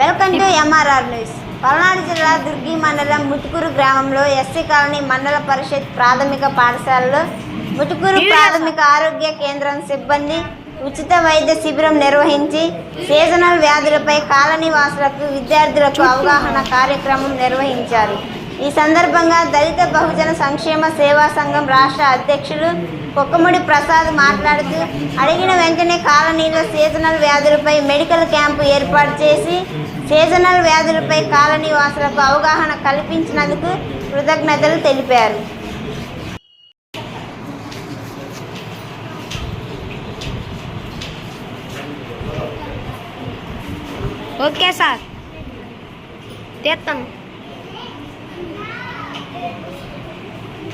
Welcome to MRR news Palnadu జిల్లా దుర్గి మండలం ముటుకూరు గ్రామంలో ఎస్సీ కాలనీ మండల పరిషత్ ప్రాథమిక పాఠశాలలో ముటుకూరు ప్రాథమిక ఆరోగ్య కేంద్రం సిబ్బంది ఉచిత వైద్య శిబిరం నిర్వహించి సీజనల్ వ్యాధులపై కాలనీ వాసులకు విద్యార్థులకు అవగాహన కార్యక్రమం నిర్వహించారు. ఈ సందర్భంగా దళిత బహుజన సంక్షేమ సేవా సంఘం రాష్ట్ర అధ్యక్షులు కుక్కముడి ప్రసాద్ మాట్లాడుతూ అడిగిన వెంటనే కాలనీలో సీజనల్ వ్యాధులపై మెడికల్ క్యాంపు ఏర్పాటు చేసి సీజనల్ వ్యాధులపై కాలనీ వాసులకు అవగాహన కల్పించినందుకు కృతజ్ఞతలు తెలిపారు. Okay sir. తీస్తాను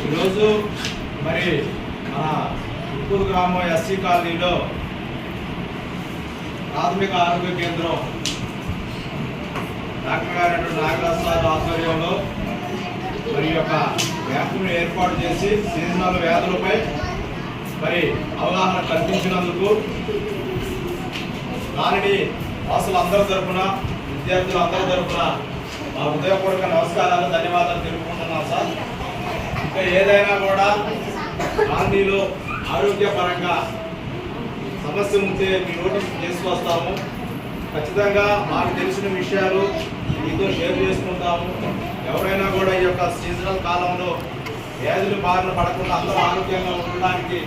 ఈరోజు మరి మన ఉప్పూరు గ్రామం ఎస్సీ కాలనీలో ప్రాథమిక ఆరోగ్య కేంద్రం డాక్టర్ గారు నాగరాజ్ సార్ ఆధ్వర్యంలో మరి యొక్క క్యాంపును ఏర్పాటు చేసి సీజనల్ వ్యాధులపై మరి అవగాహన కల్పించినందుకు దానిని వాసులందరి విద్యార్థులు అందరి తరపున మా హృదయపూర్వక నమస్కారాలు ధన్యవాదాలు తెలుపుకుంటున్నాం సార్. ఇంకా ఏదైనా కూడా గాంధీలో ఆరోగ్యపరంగా సమస్య ఉంటే మీ నోటీస్ చేసుకొస్తాము ఖచ్చితంగా మాకు తెలిసిన విషయాలు మీతో షేర్ చేసుకుంటాము. ఎవరైనా కూడా ఈ యొక్క సీజనల్ కాలంలో వ్యాధులు బారిన పడకుండా అందరూ ఆరోగ్యంగా ఉండడానికి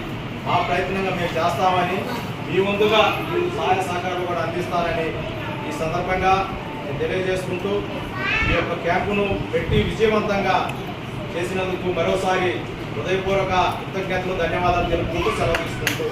మా ప్రయత్నంగా మేము చేస్తామని మీ ముందుగా మీరు సహాయ సహకారాలు కూడా అందిస్తారని ఈ సందర్భంగా నేను తెలియజేసుకుంటూ ఈ యొక్క క్యాంపును పెట్టి విజయవంతంగా చేసినందుకు మరోసారి హృదయపూర్వక కృతజ్ఞతలు ధన్యవాదాలు తెలుపుకుంటూ సెలవు తీసుకుంటూ